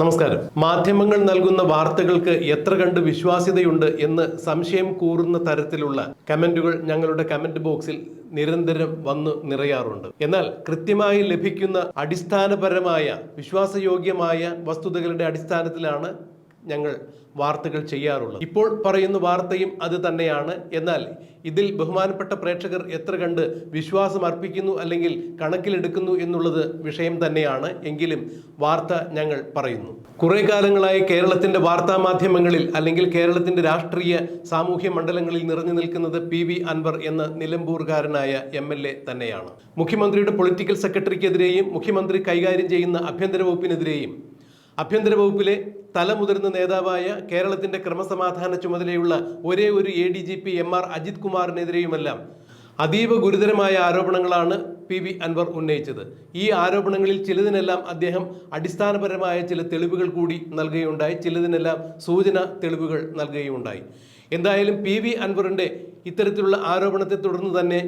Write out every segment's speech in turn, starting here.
നമസ്കാരം. മാധ്യമങ്ങൾ നൽകുന്ന വാർത്തകൾക്ക് എത്ര കണ്ട് വിശ്വാസ്യതയുണ്ട് എന്ന് സംശയം കൂറുന്ന തരത്തിലുള്ള കമന്റുകൾ ഞങ്ങളുടെ കമന്റ് ബോക്സിൽ നിരന്തരം വന്നു നിറയാറുണ്ട്. എന്നാൽ കൃത്യമായി ലഭിക്കുന്ന അടിസ്ഥാനപരമായ വിശ്വാസയോഗ്യമായ വസ്തുതകളുടെ അടിസ്ഥാനത്തിലാണ് ഞങ്ങൾ വാർത്തകൾ ചെയ്യാറുള്ളത്. ഇപ്പോൾ പറയുന്ന വാർത്തയും അത് തന്നെയാണ്. എന്നാൽ ഇതിൽ ബഹുമാനപ്പെട്ട പ്രേക്ഷകർ എത്ര കണ്ട് വിശ്വാസം അർപ്പിക്കുന്നു അല്ലെങ്കിൽ കണക്കിലെടുക്കുന്നു എന്നുള്ളത് വിഷയം തന്നെയാണ്. എങ്കിലും വാർത്ത ഞങ്ങൾ പറയുന്നു. കുറേ കാലങ്ങളായി കേരളത്തിന്റെ വാർത്താ മാധ്യമങ്ങളിൽ അല്ലെങ്കിൽ കേരളത്തിന്റെ രാഷ്ട്രീയ സാമൂഹ്യ മണ്ഡലങ്ങളിൽ നിറഞ്ഞു നിൽക്കുന്നത് പി വി അൻവർ എന്ന നിലമ്പൂർകാരനായ എം എൽ എ തന്നെയാണ്. മുഖ്യമന്ത്രിയുടെ പൊളിറ്റിക്കൽ സെക്രട്ടറിക്കെതിരെയും മുഖ്യമന്ത്രി കൈകാര്യം ചെയ്യുന്ന ആഭ്യന്തര വകുപ്പിനെതിരെയും ആഭ്യന്തര വകുപ്പിലെ തലമുതിർന്ന നേതാവായ കേരളത്തിന്റെ ക്രമസമാധാന ചുമതലയുള്ള ഒരേ ഒരു A D G P M R Ajith കുമാറിനെതിരെയുമെല്ലാം അതീവ ഗുരുതരമായ ആരോപണങ്ങളാണ് പി വി അൻവർ ഉന്നയിച്ചത്. ഈ ആരോപണങ്ങളിൽ ചിലതിനെല്ലാം അദ്ദേഹം അടിസ്ഥാനപരമായ ചില തെളിവുകൾ കൂടി നൽകുകയുണ്ടായി. ചിലതിനെല്ലാം സൂചന തെളിവുകൾ നൽകുകയുണ്ടായി. എന്തായാലും പി വി അൻവറിന്റെ ഇത്തരത്തിലുള്ള ആരോപണത്തെ തുടർന്ന് തന്നെ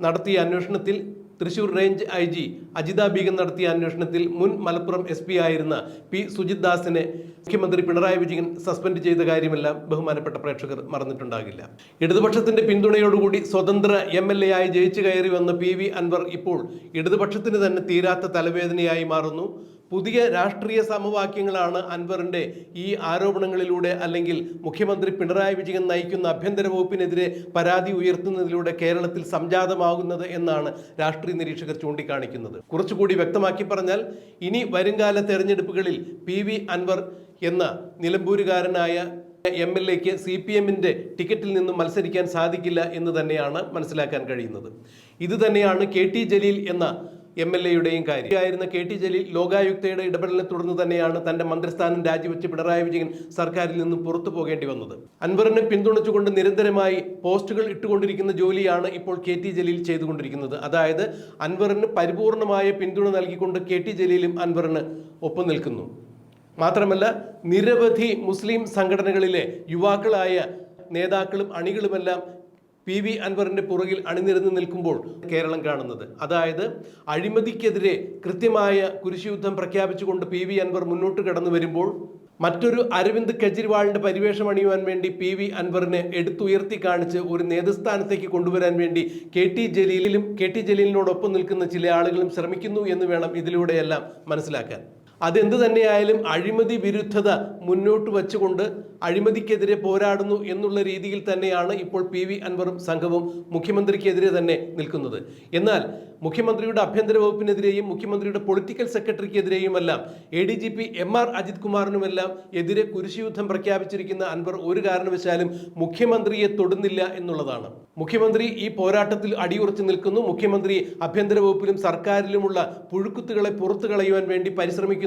നടത്തിയ അന്വേഷണത്തിൽ Thrissur range I G Ajitha Beegum നടത്തിയ അന്വേഷണത്തിൽ മുൻ മലപ്പുറം എസ് പി ആയിരുന്ന പി സുജിത് ദാസിനെ മുഖ്യമന്ത്രി പിണറായി വിജയൻ സസ്പെൻഡ് ചെയ്ത കാര്യമെല്ലാം ബഹുമാനപ്പെട്ട പ്രേക്ഷകർ മറന്നിട്ടുണ്ടാകില്ല. ഇടതുപക്ഷത്തിന്റെ പിന്തുണയോടുകൂടി സ്വതന്ത്ര എം എൽ എ ആയി ജയിച്ചു കയറി വന്ന പി വി അൻവർ ഇപ്പോൾ ഇടതുപക്ഷത്തിന് തന്നെ തീരാത്ത തലവേദനയായി മാറുന്നു. പുതിയ രാഷ്ട്രീയ സമവാക്യങ്ങളാണ് അൻവറിന്റെ ഈ ആരോപണങ്ങളിലൂടെ അല്ലെങ്കിൽ മുഖ്യമന്ത്രി പിണറായി വിജയൻ നയിക്കുന്ന ആഭ്യന്തര വകുപ്പിനെതിരെ പരാതി ഉയർത്തുന്നതിലൂടെ കേരളത്തിൽ സംജാതമാകുന്നത് എന്നാണ് രാഷ്ട്രീയ നിരീക്ഷകർ ചൂണ്ടിക്കാണിക്കുന്നത്. കുറച്ചുകൂടി വ്യക്തമാക്കി പറഞ്ഞാൽ ഇനി വരുംകാല തെരഞ്ഞെടുപ്പുകളിൽ പി വി അൻവർ എന്ന നിലമ്പൂരുകാരനായ എം എൽ എക്ക് സി പി എമ്മിന്റെ ടിക്കറ്റിൽ നിന്നും മത്സരിക്കാൻ സാധിക്കില്ല എന്ന് തന്നെയാണ് മനസ്സിലാക്കാൻ കഴിയുന്നത്. ഇതുതന്നെയാണ് കെ ടി ജലീൽ എന്ന എം എൽ എയുടെയും കാര്യം. ആയിരുന്ന കെ ടി ജലീൽ ലോകായുക്തയുടെ ഇടപെടലിനെ തുടർന്ന് തന്നെയാണ് തന്റെ മന്ത്രിസ്ഥാനം രാജിവെച്ച് പിണറായി വിജയൻ സർക്കാരിൽ നിന്ന് പുറത്തു പോകേണ്ടി വന്നത്. അൻവറിനെ പിന്തുണച്ചുകൊണ്ട് നിരന്തരമായി പോസ്റ്റുകൾ ഇട്ടുകൊണ്ടിരിക്കുന്ന ജോലിയാണ് ഇപ്പോൾ കെ ടി ജലീൽ ചെയ്തുകൊണ്ടിരിക്കുന്നത്. അതായത് അൻവറിന് പരിപൂർണമായ പിന്തുണ നൽകിക്കൊണ്ട് കെ ടി ജലീലും അൻവറിന് ഒപ്പം നിൽക്കുന്നു. മാത്രമല്ല നിരവധി മുസ്ലിം സംഘടനകളിലെ യുവാക്കളായ നേതാക്കളും അണികളുമെല്ലാം പി വി അൻവറിന്റെ പുറകിൽ അണിനിരന്ന് നിൽക്കുമ്പോൾ കേരളം കാണുന്നത്. അതായത് അഴിമതിക്കെതിരെ കൃത്യമായ കുരിശുയുദ്ധം പ്രഖ്യാപിച്ചുകൊണ്ട് പി വി അൻവർ മുന്നോട്ട് കടന്നു വരുമ്പോൾ മറ്റൊരു അരവിന്ദ് കെജ്രിവാളിന്റെ പരിവേഷം അണിയുവാൻ വേണ്ടി പി വി അൻവറിനെ എടുത്തുയർത്തി കാണിച്ച് ഒരു നേതൃസ്ഥാനത്തേക്ക് കൊണ്ടുവരാൻ വേണ്ടി കെ ടി ജലീലിലും കെ ടി ജലീലിനോടൊപ്പം നിൽക്കുന്ന ചില ആളുകളും ശ്രമിക്കുന്നു എന്ന് വേണം ഇതിലൂടെയെല്ലാം മനസ്സിലാക്കാൻ. അതെന്ത് തന്നെയായാലും അഴിമതി വിരുദ്ധത മുന്നോട്ട് വച്ചുകൊണ്ട് അഴിമതിക്കെതിരെ പോരാടുന്നു എന്നുള്ള രീതിയിൽ തന്നെയാണ് ഇപ്പോൾ പി വി അൻവറും സംഘവും മുഖ്യമന്ത്രിക്കെതിരെ തന്നെ നിൽക്കുന്നത്. എന്നാൽ മുഖ്യമന്ത്രിയുടെ ആഭ്യന്തര വകുപ്പിനെതിരെയും മുഖ്യമന്ത്രിയുടെ political സെക്രട്ടറിക്കെതിരെയുമെല്ലാം A D G P M R Ajith കുമാറിനുമെല്ലാം എതിരെ കുരിശുയുദ്ധം പ്രഖ്യാപിച്ചിരിക്കുന്ന അൻവർ ഒരു കാരണവശാലും മുഖ്യമന്ത്രിയെ തൊടുന്നില്ല എന്നുള്ളതാണ്. മുഖ്യമന്ത്രി ഈ പോരാട്ടത്തിൽ അടിയുറച്ചു നിൽക്കുന്നു. മുഖ്യമന്ത്രി ആഭ്യന്തര വകുപ്പിലും സർക്കാരിലുമുള്ള പുഴുക്കുത്തുകളെ പുറത്തു കളയുവാൻ വേണ്ടി പരിശ്രമിക്കുന്ന.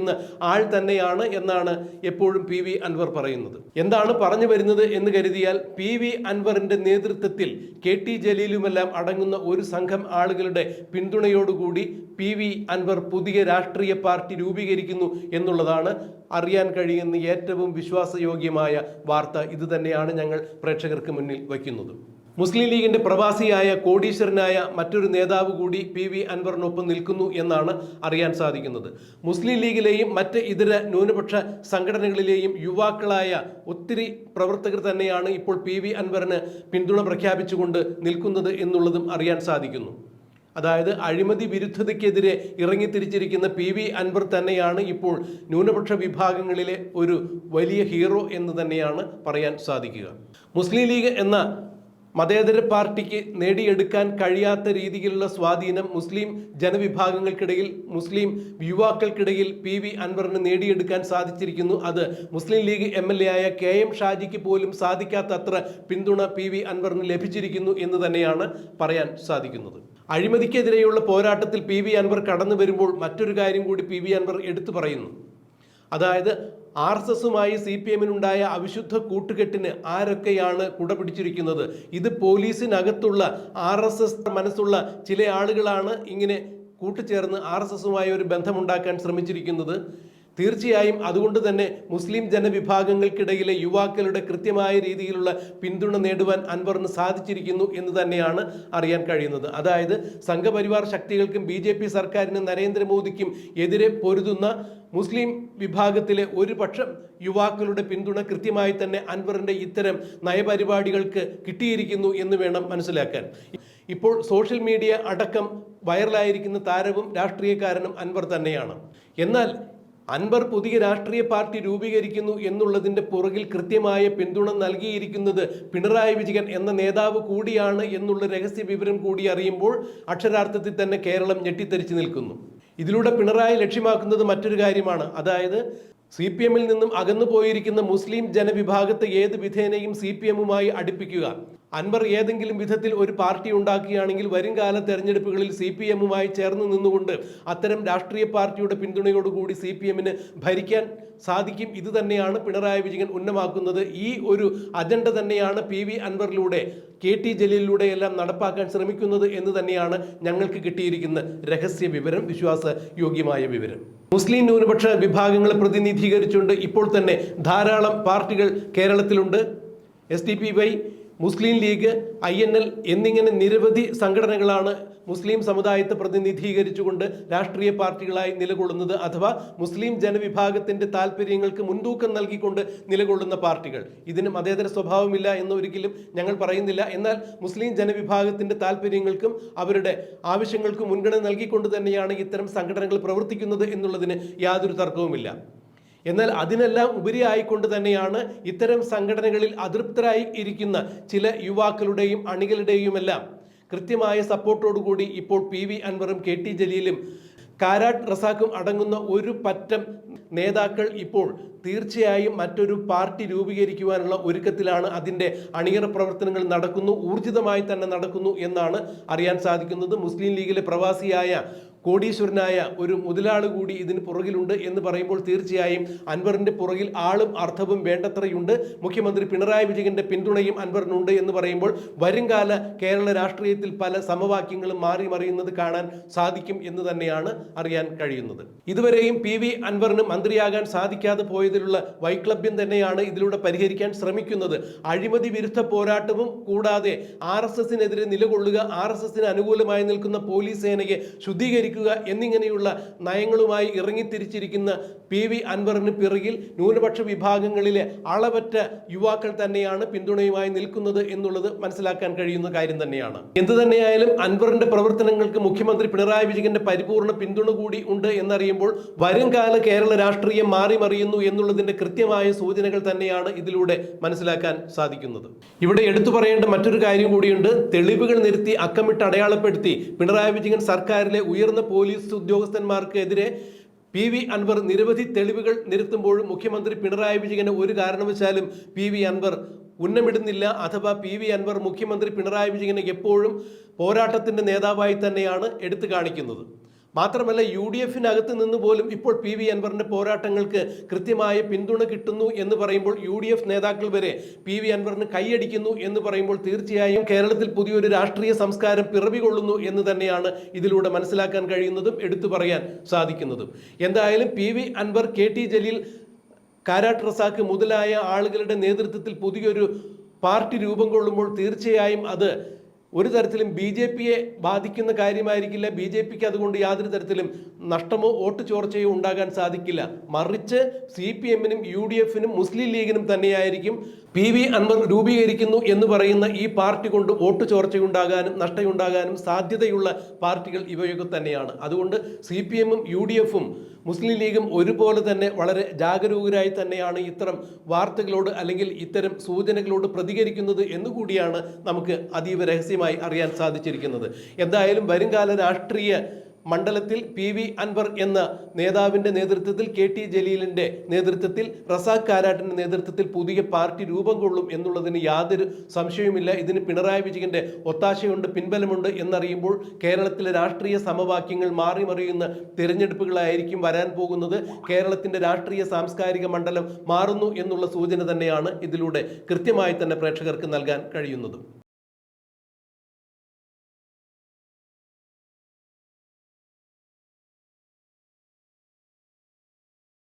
ആൾ തന്നെയാണ് എന്നാണ് എപ്പോഴും പി വി അൻവർ പറയുന്നത്. എന്താണ് പറഞ്ഞു വരുന്നത് എന്ന് കരുതിയാൽ പി വി അൻവറിന്റെ നേതൃത്വത്തിൽ കെ ടി ജലീലുമെല്ലാം അടങ്ങുന്ന ഒരു സംഘം ആളുകളുടെ പിന്തുണയോടുകൂടി പി വി അൻവർ പുതിയ രാഷ്ട്രീയ പാർട്ടി രൂപീകരിക്കുന്നു എന്നുള്ളതാണ് അറിയാൻ കഴിയുന്ന ഏറ്റവും വിശ്വാസയോഗ്യമായ വാർത്ത. ഇത് തന്നെയാണ് ഞങ്ങൾ പ്രേക്ഷകർക്ക് മുന്നിൽ വയ്ക്കുന്നത്. മുസ്ലിം ലീഗിന്റെ പ്രവാസിയായ കോടീശ്വരനായ മറ്റൊരു നേതാവ് കൂടി പി വി അൻവറിനൊപ്പം നിൽക്കുന്നു എന്നാണ് അറിയാൻ സാധിക്കുന്നത്. മുസ്ലിം ലീഗിലെയും മറ്റ് ഇതര ന്യൂനപക്ഷ സംഘടനകളിലെയും യുവാക്കളായ ഒത്തിരി പ്രവർത്തകർ തന്നെയാണ് ഇപ്പോൾ പി വി അൻവറിന് പിന്തുണ പ്രഖ്യാപിച്ചുകൊണ്ട് നിൽക്കുന്നത് എന്നുള്ളതും അറിയാൻ സാധിക്കുന്നു. അതായത് അഴിമതി വിരുദ്ധതയ്ക്കെതിരെ ഇറങ്ങിത്തിരിച്ചിരിക്കുന്ന പി വി അൻവർ തന്നെയാണ് ഇപ്പോൾ ന്യൂനപക്ഷ വിഭാഗങ്ങളിലെ ഒരു വലിയ ഹീറോ എന്ന് തന്നെയാണ് പറയാൻ സാധിക്കുക. മുസ്ലിം ലീഗ് എന്ന മതേതര പാർട്ടിക്ക് നേടിയെടുക്കാൻ കഴിയാത്ത രീതിയിലുള്ള സ്വാധീനം മുസ്ലിം ജനവിഭാഗങ്ങൾക്കിടയിൽ മുസ്ലിം യുവാക്കൾക്കിടയിൽ പി വി അൻവറിന് നേടിയെടുക്കാൻ സാധിച്ചിരിക്കുന്നു. അത് Muslim League M L A ആയ കെ എം ഷാജിക്ക് പോലും സാധിക്കാത്തത്ര പിന്തുണ പി വി അൻവറിന് ലഭിച്ചിരിക്കുന്നു എന്ന് തന്നെയാണ് പറയാൻ സാധിക്കുന്നത്. അഴിമതിക്കെതിരെയുള്ള പോരാട്ടത്തിൽ പി വി അൻവർ കടന്നു വരുമ്പോൾ മറ്റൊരു കാര്യം കൂടി പി വി അൻവർ എടുത്തു പറയുന്നു. അതായത് ആർ എസ് എസുമായി സി പി എമ്മിനുണ്ടായ അവിശുദ്ധ കൂട്ടുകെട്ടിന് ആരൊക്കെയാണ് കുട പിടിച്ചിരിക്കുന്നത് ഇത് പോലീസിനകത്തുള്ള ആർ എസ് എസ് മനസ്സുള്ള ചില ആളുകളാണ് ഇങ്ങനെ കൂട്ടുചേർന്ന് ആർ എസ് എസുമായി ഒരു ബന്ധമുണ്ടാക്കാൻ ശ്രമിച്ചിരിക്കുന്നത്. തീർച്ചയായും അതുകൊണ്ട് തന്നെ മുസ്ലിം ജനവിഭാഗങ്ങൾക്കിടയിലെ യുവാക്കളുടെ കൃത്യമായ രീതിയിലുള്ള പിന്തുണ നേടുവാൻ അൻവറിന് സാധിച്ചിരിക്കുന്നു എന്ന് തന്നെയാണ് അറിയാൻ കഴിയുന്നത്. അതായത് സംഘപരിവാർ ശക്തികൾക്കും ബി ജെ പി സർക്കാരിനും നരേന്ദ്രമോദിക്കും എതിരെ പൊരുതുന്ന മുസ്ലിം വിഭാഗത്തിലെ ഒരു പക്ഷം യുവാക്കളുടെ പിന്തുണ കൃത്യമായി തന്നെ അൻവറിന്റെ ഇത്തരം നയപരിപാടികൾക്ക് കിട്ടിയിരിക്കുന്നു എന്ന് വേണം മനസ്സിലാക്കാൻ. ഇപ്പോൾ സോഷ്യൽ മീഡിയ അടക്കം വൈറലായിരിക്കുന്ന താരവും രാഷ്ട്രീയക്കാരനും അൻവർ തന്നെയാണ്. എന്നാൽ അൻവർ പുതിയ രാഷ്ട്രീയ പാർട്ടി രൂപീകരിക്കുന്നു എന്നുള്ളതിന്റെ പുറകിൽ കൃത്യമായ പിന്തുണ നൽകിയിരിക്കുന്നത് പിണറായി വിജയൻ എന്ന നേതാവ് കൂടിയാണ് എന്നുള്ള രഹസ്യ വിവരം കൂടി അറിയുമ്പോൾ അക്ഷരാർത്ഥത്തിൽ തന്നെ കേരളം ഞെട്ടിത്തെറിച്ച് നിൽക്കുന്നു. ഇതിലൂടെ പിണറായി ലക്ഷ്യമാക്കുന്നത് മറ്റൊരു കാര്യമാണ്. അതായത് സി പി എമ്മിൽ നിന്നും അകന്നു പോയിരിക്കുന്ന മുസ്ലിം ജനവിഭാഗത്തെ ഏത് വിധേനയും സി പി എമ്മുമായി അടുപ്പിക്കുക. അൻവർ ഏതെങ്കിലും വിധത്തിൽ ഒരു പാർട്ടി ഉണ്ടാക്കുകയാണെങ്കിൽ വരും കാല തെരഞ്ഞെടുപ്പുകളിൽ സി പി എമ്മുമായി ചേർന്ന് നിന്നുകൊണ്ട് അത്തരം രാഷ്ട്രീയ പാർട്ടിയുടെ പിന്തുണയോടുകൂടി സി പി എമ്മിന് ഭരിക്കാൻ സാധിക്കും. ഇത് തന്നെയാണ് പിണറായി വിജയൻ ഉന്നമാക്കുന്നത്. ഈ ഒരു അജണ്ട തന്നെയാണ് പി വി അൻവറിലൂടെ കെ ടി ജലീലിലൂടെ എല്ലാം നടപ്പാക്കാൻ ശ്രമിക്കുന്നത് എന്ന് തന്നെയാണ് ഞങ്ങൾക്ക് കിട്ടിയിരിക്കുന്ന രഹസ്യ വിവരം വിശ്വാസ യോഗ്യമായ വിവരം. മുസ്ലിം ന്യൂനപക്ഷ വിഭാഗങ്ങളെ പ്രതിനിധീകരിച്ചുകൊണ്ട് ഇപ്പോൾ തന്നെ ധാരാളം പാർട്ടികൾ കേരളത്തിലുണ്ട്. S D P Y Muslim League I N L എന്നിങ്ങനെ നിരവധി സംഘടനകളാണ് മുസ്ലിം സമുദായത്തെ പ്രതിനിധീകരിച്ചുകൊണ്ട് രാഷ്ട്രീയ പാർട്ടികളായി നിലകൊള്ളുന്നത് അഥവാ മുസ്ലിം ജനവിഭാഗത്തിന്റെ താല്പര്യങ്ങൾക്ക് മുൻതൂക്കം നൽകിക്കൊണ്ട് നിലകൊള്ളുന്ന പാർട്ടികൾ. ഇതിന് മതേതര സ്വഭാവമില്ല എന്ന് ഒരിക്കലും ഞങ്ങൾ പറയുന്നില്ല. എന്നാൽ മുസ്ലിം ജനവിഭാഗത്തിന്റെ താല്പര്യങ്ങൾക്കും അവരുടെ ആവശ്യങ്ങൾക്കും മുൻഗണന നൽകിക്കൊണ്ട് തന്നെയാണ് ഇത്തരം സംഘടനകൾ പ്രവർത്തിക്കുന്നത് എന്നുള്ളതിന് യാതൊരു തർക്കവുമില്ല. എന്നാൽ അതിനെല്ലാം ഉപരിയായിക്കൊണ്ട് തന്നെയാണ് ഇത്തരം സംഘടനകളിൽ അതൃപ്തരായി ഇരിക്കുന്ന ചില യുവാക്കളുടെയും അണികളുടെയുമെല്ലാം കൃത്യമായ സപ്പോർട്ടോടുകൂടി ഇപ്പോൾ പി വി അൻവറും കെ ടി ജലീലും കാരാട്ട് റസാക്കും അടങ്ങുന്ന ഒരു പറ്റം നേതാക്കൾ ഇപ്പോൾ തീർച്ചയായും മറ്റൊരു പാർട്ടി രൂപീകരിക്കുവാനുള്ള ഒരുക്കത്തിലാണ് അതിന്റെ അണിയറ പ്രവർത്തനങ്ങൾ നടക്കുന്നു ഊർജിതമായി തന്നെ നടക്കുന്നു എന്നാണ് അറിയാൻ സാധിക്കുന്നത്. മുസ്ലിം ലീഗിലെ പ്രവാസിയായ കോടീശ്വരനായ ഒരു മുതലാൾ കൂടി ഇതിന് പുറകിലുണ്ട് എന്ന് പറയുമ്പോൾ തീർച്ചയായും അൻവറിന്റെ പുറകിൽ ആളും അർത്ഥവും വേണ്ടത്രയുണ്ട്. മുഖ്യമന്ത്രി പിണറായി വിജയന്റെ പിന്തുണയും അൻവറിനുണ്ട് എന്ന് പറയുമ്പോൾ വരുംകാല കേരള രാഷ്ട്രീയത്തിൽ പല സമവാക്യങ്ങളും മാറി മറിയുന്നത് കാണാൻ സാധിക്കും എന്ന് തന്നെയാണ് അറിയാൻ കഴിയുന്നത്. ഇതുവരെയും പി വി അൻവറിന് മന്ത്രിയാകാൻ സാധിക്കാതെ പോയതിലുള്ള വൈക്ലഭ്യം തന്നെയാണ് ഇതിലൂടെ പരിഹരിക്കാൻ ശ്രമിക്കുന്നത്. അഴിമതി വിരുദ്ധ പോരാട്ടവും കൂടാതെ ആർ എസ് എസിനെതിരെ നിലകൊള്ളുക ആർ എസ് എസിന് അനുകൂലമായി നിൽക്കുന്ന പോലീസ് സേനയെ ശുദ്ധീകരിക്കുക എന്നിങ്ങനെയുള്ള നയങ്ങളുമായി ഇറങ്ങിത്തിരിച്ചിരിക്കുന്ന പി വി അൻവറിന് പിറകിൽ ന്യൂനപക്ഷ വിഭാഗങ്ങളിലെ അളവറ്റ യുവാക്കൾ തന്നെയാണ് പിന്തുണയുമായി നിൽക്കുന്നത് എന്നുള്ളത് മനസ്സിലാക്കാൻ കഴിയുന്ന കാര്യം തന്നെയാണ്. എന്തു തന്നെയായാലും അൻവറിന്റെ പ്രവർത്തനങ്ങൾക്ക് മുഖ്യമന്ത്രി പിണറായി വിജയന്റെ പരിപൂർണ പിന്തുണ കൂടി ഉണ്ട് എന്നറിയുമ്പോൾ വരും കാല കേരള രാഷ്ട്രീയം മാറി മറിയുന്നു എന്നുള്ളതിന്റെ കൃത്യമായ സൂചനകൾ തന്നെയാണ് ഇതിലൂടെ മനസ്സിലാക്കാൻ സാധിക്കുന്നത്. ഇവിടെ എടുത്തു പറയേണ്ട മറ്റൊരു കാര്യം കൂടിയുണ്ട്. തെളിവുകൾ നിരത്തി അക്കമിട്ട് അടയാളപ്പെടുത്തി പിണറായി വിജയൻ സർക്കാരിലെ ഉയർന്ന പോലീസ് ഉദ്യോഗസ്ഥന്മാർക്കെതിരെ പി വി അൻവർ നിരവധി തെളിവുകൾ നിരത്തുമ്പോഴും മുഖ്യമന്ത്രി പിണറായി വിജയന് ഒരു കാരണവശാലും പി വി അൻവർ ഉന്നമിടുന്നില്ല. അഥവാ പി വി അൻവർ മുഖ്യമന്ത്രി പിണറായി വിജയനെ എപ്പോഴും പോരാട്ടത്തിന്റെ നേതാവായി തന്നെയാണ് എടുത്തു കാണിക്കുന്നത്. മാത്രമല്ല യു ഡി എഫിനകത്ത് നിന്ന് പോലും ഇപ്പോൾ പി വി അൻവറിന്റെ പോരാട്ടങ്ങൾക്ക് കൃത്യമായ പിന്തുണ കിട്ടുന്നു എന്ന് പറയുമ്പോൾ യു ഡി എഫ് നേതാക്കൾ വരെ പി വി അൻവറിന് കൈയടിക്കുന്നു എന്ന് പറയുമ്പോൾ തീർച്ചയായും കേരളത്തിൽ പുതിയൊരു രാഷ്ട്രീയ സംസ്കാരം പിറവികൊള്ളുന്നു എന്ന് തന്നെയാണ് ഇതിലൂടെ മനസ്സിലാക്കാൻ കഴിയുന്നതും എടുത്തു പറയാൻ സാധിക്കുന്നതും. എന്തായാലും P V Anvar K T Jaleel Karat Razak മുതലായ ആളുകളുടെ നേതൃത്വത്തിൽ പുതിയൊരു പാർട്ടി രൂപം കൊള്ളുമ്പോൾ തീർച്ചയായും അത് ഒരു തരത്തിലും ബി ജെ പിയെ ബാധിക്കുന്ന കാര്യമായിരിക്കില്ല. ബി ജെ പിക്ക് അതുകൊണ്ട് യാതൊരു തരത്തിലും നഷ്ടമോ വോട്ട് ചോർച്ചയോ ഉണ്ടാകാൻ സാധിക്കില്ല. മറിച്ച് സി പി എമ്മിനും യു ഡി എഫിനും മുസ്ലിം ലീഗിനും തന്നെയായിരിക്കും പി വി അൻവർ രൂപീകരിക്കുന്നു എന്ന് പറയുന്ന ഈ പാർട്ടി കൊണ്ട് വോട്ട് ചോർച്ചയുണ്ടാകാനും നഷ്ടമുണ്ടാകാനും സാധ്യതയുള്ള പാർട്ടികൾ ഇവയൊക്കെ തന്നെയാണ്. അതുകൊണ്ട് സി പി എമ്മും യു ഡി എഫും മുസ്ലിം ലീഗും ഒരുപോലെ തന്നെ വളരെ ജാഗരൂകരായി തന്നെയാണ് ഇത്തരം വാർത്തകളോട് അല്ലെങ്കിൽ ഇത്തരം സൂചനകളോട് പ്രതികരിക്കുന്നത് എന്നുകൂടിയാണ് നമുക്ക് അതീവ രഹസ്യമായി അറിയാൻ സാധിച്ചിരിക്കുന്നത്. എന്തായാലും വരുംകാല രാഷ്ട്രീയ മണ്ഡലത്തിൽ പി വി അൻവർ എന്ന നേതാവിന്റെ നേതൃത്വത്തിൽ കെ ടി ജലീലിന്റെ നേതൃത്വത്തിൽ റസാഖ് കാരാട്ടിന്റെ നേതൃത്വത്തിൽ പുതിയ പാർട്ടി രൂപം കൊള്ളും എന്നുള്ളതിന് യാതൊരു സംശയവുമില്ല. ഇതിന് പിണറായി വിജയന്റെ ഒത്താശയുണ്ട് പിൻബലമുണ്ട് എന്നറിയുമ്പോൾ കേരളത്തിലെ രാഷ്ട്രീയ സമവാക്യങ്ങൾ മാറി മറിയുന്ന തിരഞ്ഞെടുപ്പുകളായിരിക്കും വരാൻ പോകുന്നത്. കേരളത്തിന്റെ രാഷ്ട്രീയ സാംസ്കാരിക മണ്ഡലം മാറുന്നു എന്നുള്ള സൂചന തന്നെയാണ് ഇതിലൂടെ കൃത്യമായി തന്നെ പ്രേക്ഷകർക്ക് നൽകാൻ കഴിയുന്നതും.